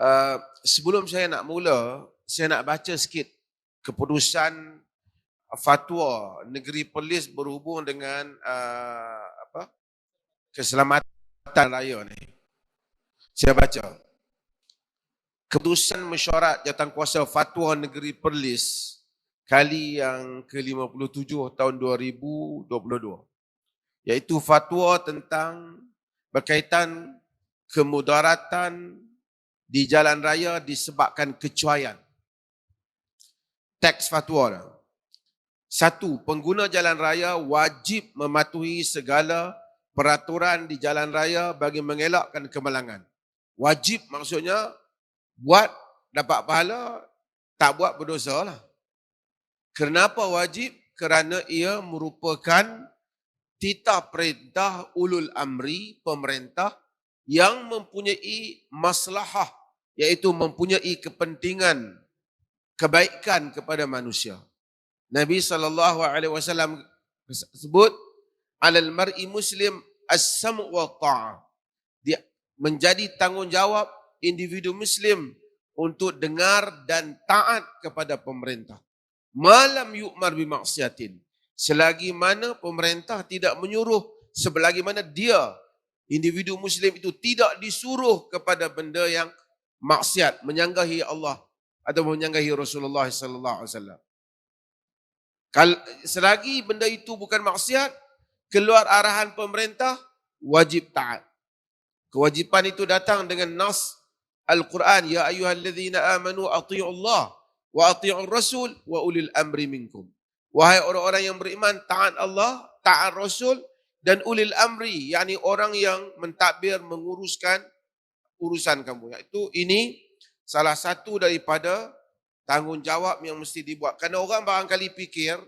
uh, sebelum saya nak mula, saya nak baca sikit keputusan fatwa negeri Perlis berhubung dengan uh, apa keselamatan raya ni. Saya baca. Keputusan mesyuarat jawatankuasa fatwa negeri Perlis kali yang ke-57 tahun 2022 iaitu fatwa tentang berkaitan kemudaratan di jalan raya disebabkan kecuaian. Teks fatwa. Satu, pengguna jalan raya wajib mematuhi segala peraturan di jalan raya bagi mengelakkan kemalangan. Wajib maksudnya buat dapat pahala, tak buat berdosa lah. Kenapa wajib? Kerana ia merupakan titah perintah ulul amri pemerintah yang mempunyai maslahah iaitu mempunyai kepentingan kebaikan kepada manusia. Nabi sallallahu alaihi wasallam sebut alal mar'i muslim as-sam' wa ta'ah. Dia menjadi tanggungjawab individu muslim untuk dengar dan taat kepada pemerintah. Malam yu'mar bi maksiatin. Selagi mana pemerintah tidak menyuruh sebelagi mana dia individu muslim itu tidak disuruh kepada benda yang maksiat menyanggahi Allah atau menyanggahi Rasulullah sallallahu alaihi wasallam. Kalau selagi benda itu bukan maksiat, keluar arahan pemerintah, wajib taat. Kewajipan itu datang dengan nas Al-Quran. Ya ayuhalladzina amanu ati'u Allah wa ati'u Rasul wa ulil amri minkum. Wahai orang-orang yang beriman, taat Allah, taat Rasul dan ulil amri. yakni orang yang mentadbir, menguruskan urusan kamu. Itu ini salah satu daripada tanggungjawab yang mesti dibuat. Kerana orang barangkali fikir,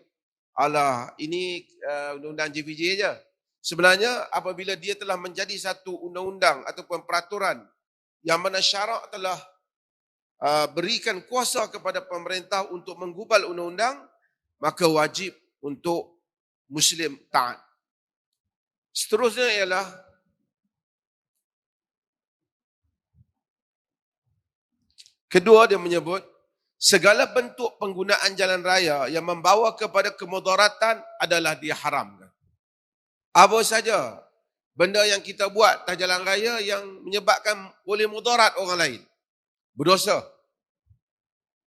alah ini uh, undang-undang JPJ aja. Sebenarnya apabila dia telah menjadi satu undang-undang ataupun peraturan yang mana syarak telah uh, berikan kuasa kepada pemerintah untuk menggubal undang-undang, maka wajib untuk Muslim taat. Seterusnya ialah kedua dia menyebut segala bentuk penggunaan jalan raya yang membawa kepada kemudaratan adalah diharamkan. Apa saja benda yang kita buat atas jalan raya yang menyebabkan boleh mudarat orang lain. Berdosa.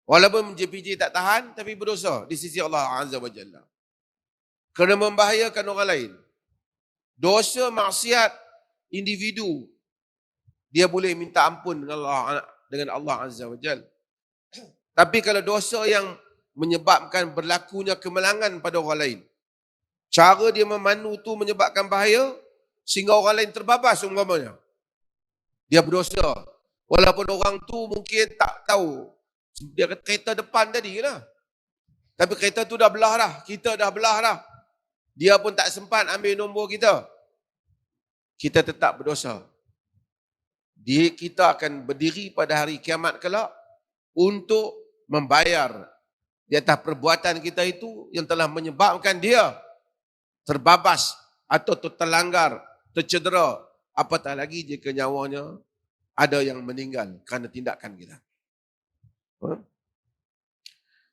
Walaupun JPJ tak tahan tapi berdosa di sisi Allah Azza wa Jalla. Kerana membahayakan orang lain. Dosa maksiat individu dia boleh minta ampun dengan Allah dengan Allah Azza wa Jalla. Tapi kalau dosa yang menyebabkan berlakunya kemalangan pada orang lain. Cara dia memandu tu menyebabkan bahaya sehingga orang lain terbabas umpamanya. Dia berdosa. Walaupun orang tu mungkin tak tahu. Dia kata kereta depan tadi lah. Tapi kereta tu dah belah dah. Kita dah belah dah. Dia pun tak sempat ambil nombor kita. Kita tetap berdosa. Dia, kita akan berdiri pada hari kiamat kelak untuk membayar di atas perbuatan kita itu yang telah menyebabkan dia terbabas atau terlanggar, tercedera. Apatah lagi jika nyawanya ada yang meninggal kerana tindakan kita. Ha?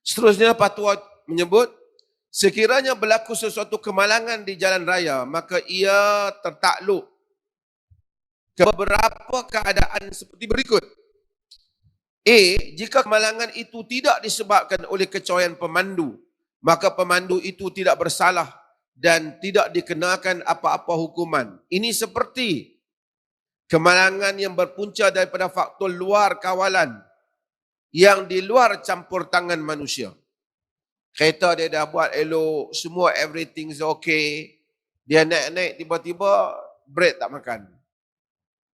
Seterusnya patwa menyebut sekiranya berlaku sesuatu kemalangan di jalan raya maka ia tertakluk beberapa keadaan seperti berikut. A. Jika kemalangan itu tidak disebabkan oleh kecoyan pemandu, maka pemandu itu tidak bersalah dan tidak dikenakan apa-apa hukuman. Ini seperti kemalangan yang berpunca daripada faktor luar kawalan yang di luar campur tangan manusia. Kereta dia dah buat elok, semua everything is okay. Dia naik-naik tiba-tiba brake tak makan.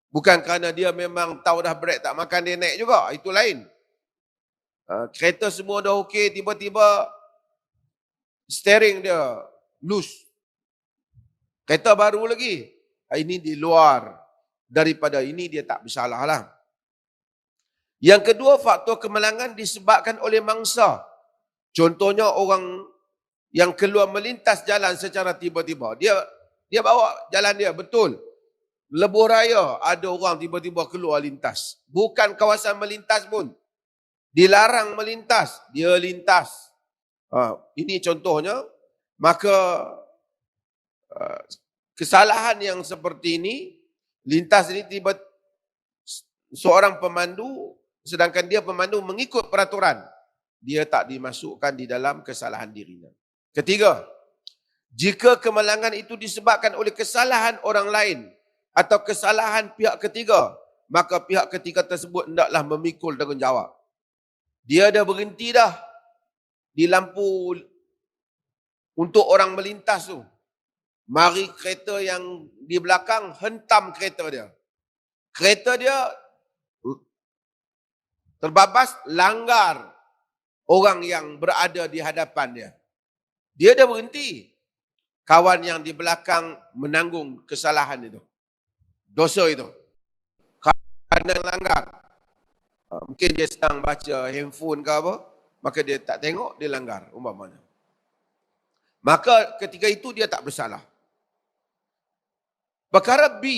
Bukan kerana dia memang tahu dah break tak makan dia naik juga. Itu lain. Uh, kereta semua dah okey. Tiba-tiba steering dia loose. Kereta baru lagi. Ah, ini di luar daripada ini dia tak bersalah lah. Yang kedua faktor kemalangan disebabkan oleh mangsa. Contohnya orang yang keluar melintas jalan secara tiba-tiba. Dia dia bawa jalan dia betul. Lebuh raya, ada orang tiba-tiba keluar lintas. Bukan kawasan melintas pun. Dilarang melintas, dia lintas. Ha, ini contohnya, maka uh, kesalahan yang seperti ini, lintas ini tiba seorang pemandu, sedangkan dia pemandu mengikut peraturan, dia tak dimasukkan di dalam kesalahan dirinya. Ketiga, jika kemalangan itu disebabkan oleh kesalahan orang lain atau kesalahan pihak ketiga, maka pihak ketiga tersebut hendaklah memikul tanggungjawab. Dia dah berhenti dah di lampu untuk orang melintas tu. Mari kereta yang di belakang hentam kereta dia. Kereta dia terbabas langgar orang yang berada di hadapan dia. Dia dah berhenti. Kawan yang di belakang menanggung kesalahan itu. Dosa itu. Kerana langgar. Ha, mungkin dia sedang baca handphone ke apa. Maka dia tak tengok, dia langgar. Umpamanya. Maka ketika itu dia tak bersalah. Perkara B,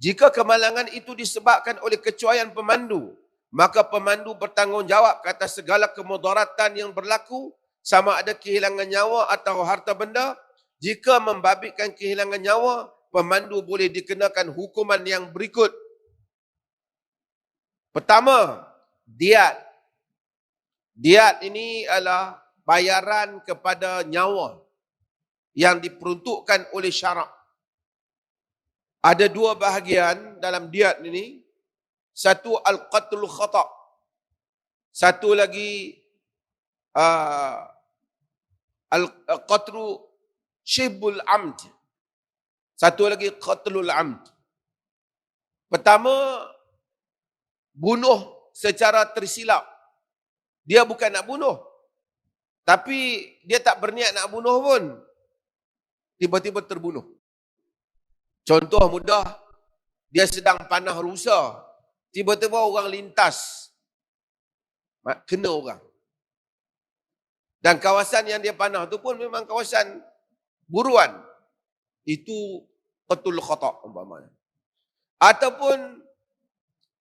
jika kemalangan itu disebabkan oleh kecuaian pemandu, maka pemandu bertanggungjawab kata segala kemudaratan yang berlaku sama ada kehilangan nyawa atau harta benda jika membabitkan kehilangan nyawa pemandu boleh dikenakan hukuman yang berikut pertama diat diat ini adalah bayaran kepada nyawa yang diperuntukkan oleh syarak ada dua bahagian dalam diat ini satu al-qatlu khata. Satu lagi uh, al-qatlu shibul amd. Satu lagi qatlul amd. Pertama bunuh secara tersilap. Dia bukan nak bunuh. Tapi dia tak berniat nak bunuh pun. Tiba-tiba terbunuh. Contoh mudah, dia sedang panah rusa. Tiba-tiba orang lintas. Kena orang. Dan kawasan yang dia panah tu pun memang kawasan buruan. Itu betul khotak umpamanya. Ataupun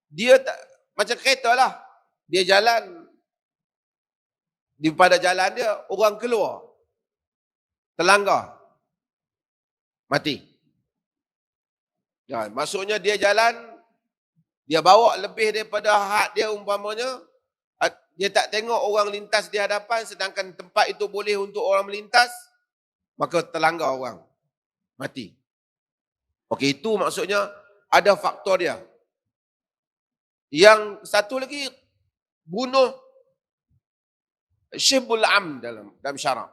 dia tak, macam kereta lah. Dia jalan. Di pada jalan dia, orang keluar. Terlanggar. Mati. Ya, maksudnya dia jalan, dia bawa lebih daripada hak dia umpamanya. Dia tak tengok orang lintas di hadapan sedangkan tempat itu boleh untuk orang melintas. Maka terlanggar orang. Mati. Okey itu maksudnya ada faktor dia. Yang satu lagi bunuh syibul am dalam dalam syarak.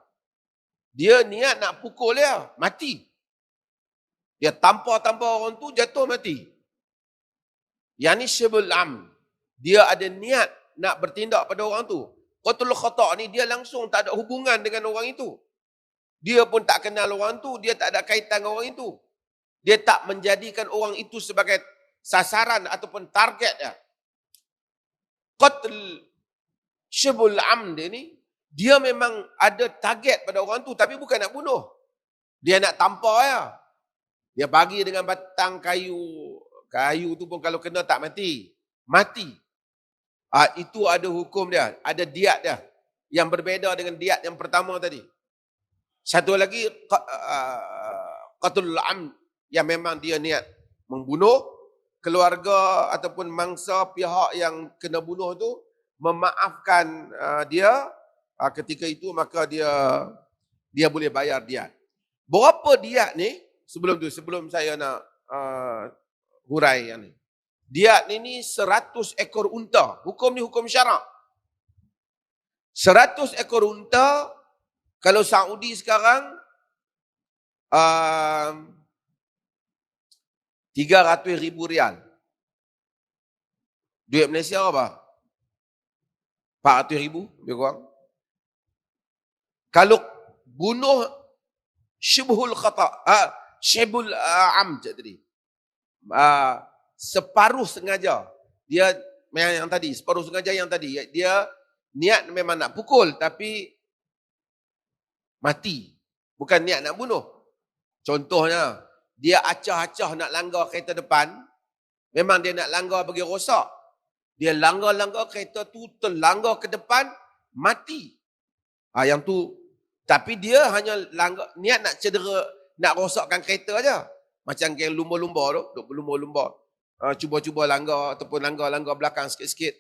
Dia niat nak pukul dia, mati. Dia tampar-tampar orang tu jatuh mati. Yang ni syibul am. Dia ada niat nak bertindak pada orang tu. Qatul khata' ni dia langsung tak ada hubungan dengan orang itu. Dia pun tak kenal orang tu, dia tak ada kaitan dengan orang itu. Dia tak menjadikan orang itu sebagai sasaran ataupun target dia. Qatl syibul am dia ni, dia memang ada target pada orang tu tapi bukan nak bunuh. Dia nak tampar ya. Dia bagi dengan batang kayu Kayu tu pun kalau kena tak mati. Mati. Ah itu ada hukum dia. Ada diat dia. Yang berbeza dengan diat yang pertama tadi. Satu lagi, ah, qatul am yang memang dia niat membunuh keluarga ataupun mangsa pihak yang kena bunuh tu memaafkan uh, dia uh, ketika itu maka dia dia boleh bayar diat. Berapa diat ni sebelum tu sebelum saya nak uh, hurai yang ni. Dia ni ni 100 ekor unta. Hukum ni hukum syarak. 100 ekor unta kalau Saudi sekarang um, 300 ribu rial. Duit Malaysia apa? 400 ribu lebih kurang. Kalau bunuh syibhul khata, ah, syibhul uh, am tadi uh, separuh sengaja. Dia yang tadi, separuh sengaja yang tadi. Dia niat memang nak pukul tapi mati. Bukan niat nak bunuh. Contohnya, dia acah-acah nak langgar kereta depan, memang dia nak langgar bagi rosak. Dia langgar-langgar kereta tu terlanggar ke depan, mati. Ha, yang tu, tapi dia hanya langgar, niat nak cedera, nak rosakkan kereta aja. Macam kayak lumba-lumba tu, duk lumba-lumba. Ha, cuba-cuba langgar ataupun langgar-langgar belakang sikit-sikit.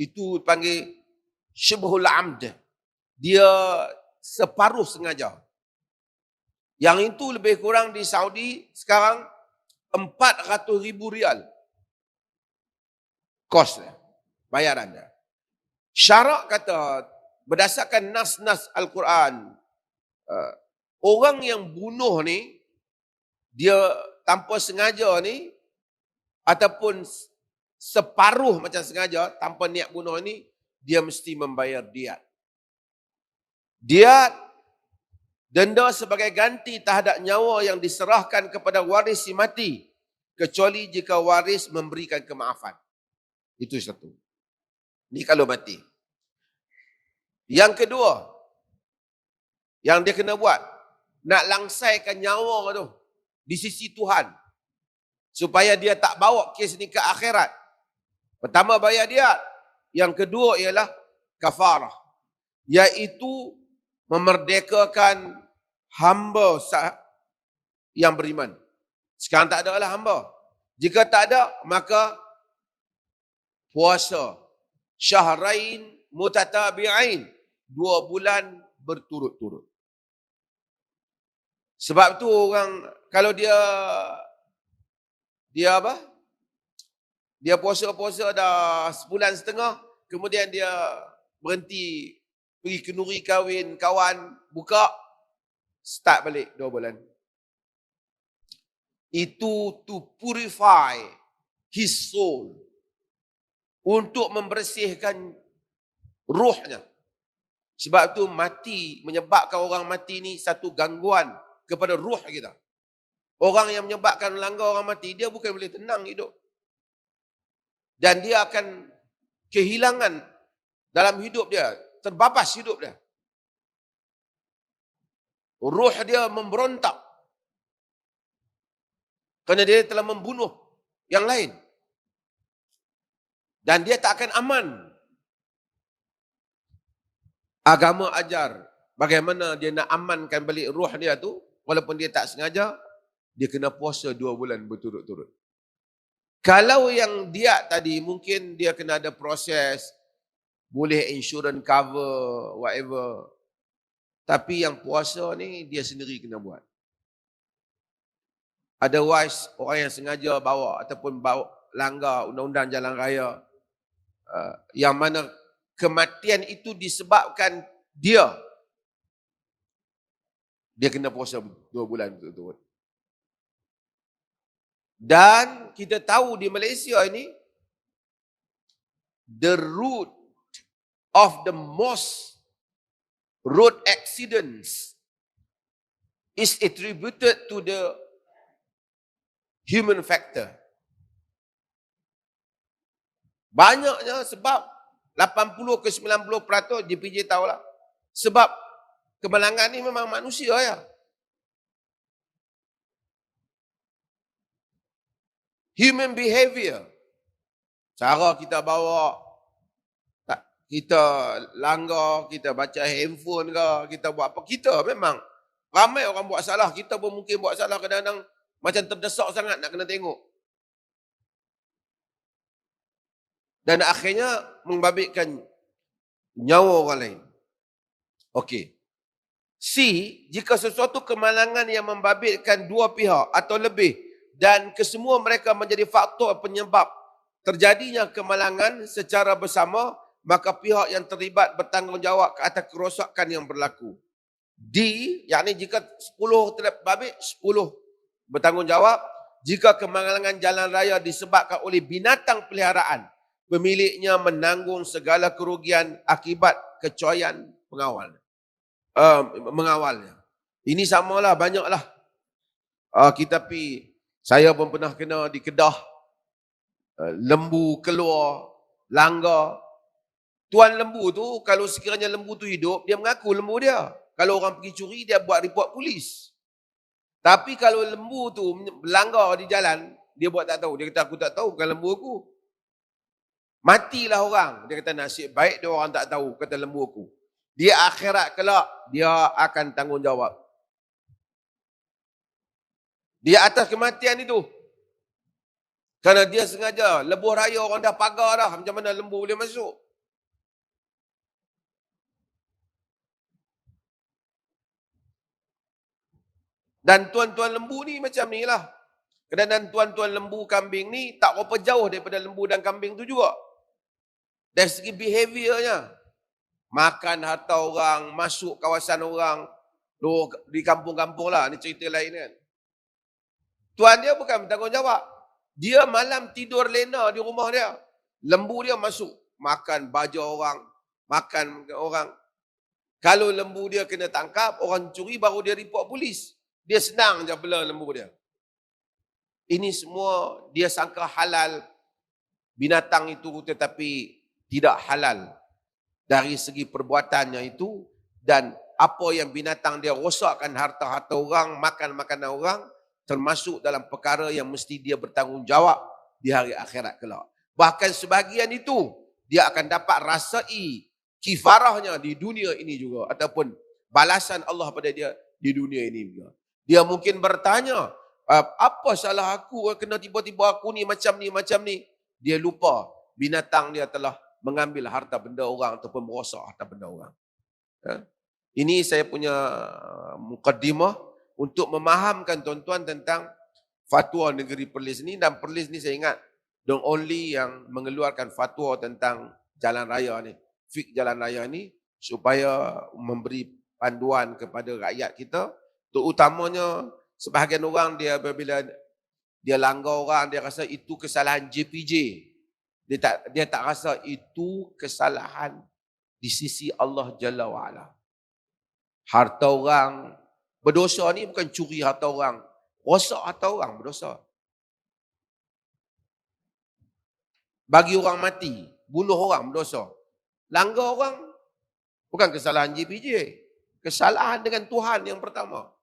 Itu panggil syubhul amd. Dia separuh sengaja. Yang itu lebih kurang di Saudi sekarang 400 ribu rial. Kos dia. Bayaran dia. Syarak kata berdasarkan nas-nas Al-Quran. Uh, orang yang bunuh ni dia tanpa sengaja ni ataupun separuh macam sengaja tanpa niat bunuh ni dia mesti membayar diat. Diat denda sebagai ganti terhadap nyawa yang diserahkan kepada waris si mati kecuali jika waris memberikan kemaafan. Itu satu. Ini kalau mati. Yang kedua, yang dia kena buat, nak langsaikan nyawa tu di sisi Tuhan. Supaya dia tak bawa kes ni ke akhirat. Pertama bayar dia. Yang kedua ialah kafarah. Iaitu memerdekakan hamba yang beriman. Sekarang tak ada lah hamba. Jika tak ada, maka puasa syahrain mutatabi'ain. Dua bulan berturut-turut. Sebab tu orang, kalau dia, dia apa? Dia puasa-puasa dah sebulan setengah, kemudian dia berhenti pergi kenuri kahwin kawan, buka, start balik dua bulan. Itu to purify his soul. Untuk membersihkan ruhnya. Sebab tu mati, menyebabkan orang mati ni satu gangguan kepada ruh kita. Orang yang menyebabkan langgar orang mati, dia bukan boleh tenang hidup. Dan dia akan kehilangan dalam hidup dia terbabas hidup dia. Ruh dia memberontak. Kerana dia telah membunuh yang lain. Dan dia tak akan aman. Agama ajar bagaimana dia nak amankan balik ruh dia tu. Walaupun dia tak sengaja, dia kena puasa dua bulan berturut-turut. Kalau yang dia tadi mungkin dia kena ada proses boleh insurance cover, whatever. Tapi yang puasa ni dia sendiri kena buat. Otherwise, orang yang sengaja bawa ataupun bawa langgar undang-undang jalan raya uh, yang mana kematian itu disebabkan dia dia kena puasa dua bulan betul-betul. Dan kita tahu di Malaysia ini the root of the most road accidents is attributed to the human factor. Banyaknya sebab 80 ke 90 peratus DPJ tahulah. Sebab kemalangan ni memang manusia ya. Human behavior. Cara kita bawa kita langgar, kita baca handphone ke, kita buat apa. Kita memang ramai orang buat salah. Kita pun mungkin buat salah kadang-kadang macam terdesak sangat nak kena tengok. Dan akhirnya membabitkan nyawa orang lain. Okey. C, jika sesuatu kemalangan yang membabitkan dua pihak atau lebih dan kesemua mereka menjadi faktor penyebab terjadinya kemalangan secara bersama, maka pihak yang terlibat bertanggungjawab ke atas kerosakan yang berlaku. D, yakni jika 10 terlibat babit, 10 bertanggungjawab. Jika kemalangan jalan raya disebabkan oleh binatang peliharaan, pemiliknya menanggung segala kerugian akibat kecoyan pengawal. Uh, mengawalnya. Ini samalah, banyaklah. Uh, kita pi, saya pun pernah kena di Kedah. Uh, lembu keluar, langgar, Tuan lembu tu, kalau sekiranya lembu tu hidup, dia mengaku lembu dia. Kalau orang pergi curi, dia buat report polis. Tapi kalau lembu tu melanggar di jalan, dia buat tak tahu. Dia kata, aku tak tahu bukan lembu aku. Matilah orang. Dia kata, nasib baik dia orang tak tahu, kata lembu aku. Dia akhirat kelak, dia akan tanggungjawab. Dia atas kematian itu. Kerana dia sengaja, lebuh raya orang dah pagar dah. Macam mana lembu boleh masuk? Dan tuan-tuan lembu ni macam ni lah. Dan tuan-tuan lembu kambing ni tak berapa jauh daripada lembu dan kambing tu juga. Dari segi behaviornya. Makan harta orang, masuk kawasan orang. Di kampung-kampung lah, ni cerita lain kan. Tuan dia bukan bertanggungjawab. Dia malam tidur lena di rumah dia. Lembu dia masuk. Makan baju orang. Makan orang. Kalau lembu dia kena tangkap, orang curi baru dia report polis. Dia senang je bela lembu dia. Ini semua dia sangka halal binatang itu tetapi tidak halal dari segi perbuatannya itu dan apa yang binatang dia rosakkan harta-harta orang, makan makanan orang termasuk dalam perkara yang mesti dia bertanggungjawab di hari akhirat kelak. Bahkan sebahagian itu dia akan dapat rasai kifarahnya di dunia ini juga ataupun balasan Allah pada dia di dunia ini juga. Dia mungkin bertanya, apa salah aku kena tiba-tiba aku ni macam ni, macam ni. Dia lupa binatang dia telah mengambil harta benda orang ataupun merosak harta benda orang. Ya? Ini saya punya uh, mukaddimah untuk memahamkan tuan-tuan tentang fatwa negeri Perlis ni dan Perlis ni saya ingat the only yang mengeluarkan fatwa tentang jalan raya ni, fik jalan raya ni supaya memberi panduan kepada rakyat kita Terutamanya sebahagian orang dia apabila dia langgar orang dia rasa itu kesalahan JPJ. Dia tak dia tak rasa itu kesalahan di sisi Allah Jalla wa ala. Harta orang berdosa ni bukan curi harta orang. Rosak harta orang berdosa. Bagi orang mati, bunuh orang berdosa. Langgar orang bukan kesalahan JPJ. Kesalahan dengan Tuhan yang pertama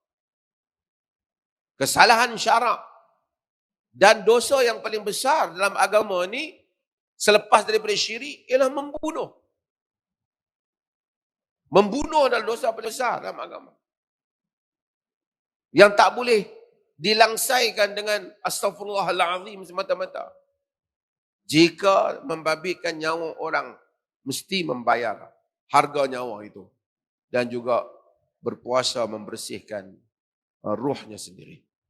kesalahan syarak dan dosa yang paling besar dalam agama ni selepas daripada syirik ialah membunuh. Membunuh adalah dosa paling besar dalam agama. Yang tak boleh dilangsaikan dengan astagfirullahalazim semata-mata. Jika membabitkan nyawa orang, mesti membayar harga nyawa itu. Dan juga berpuasa membersihkan ruhnya sendiri.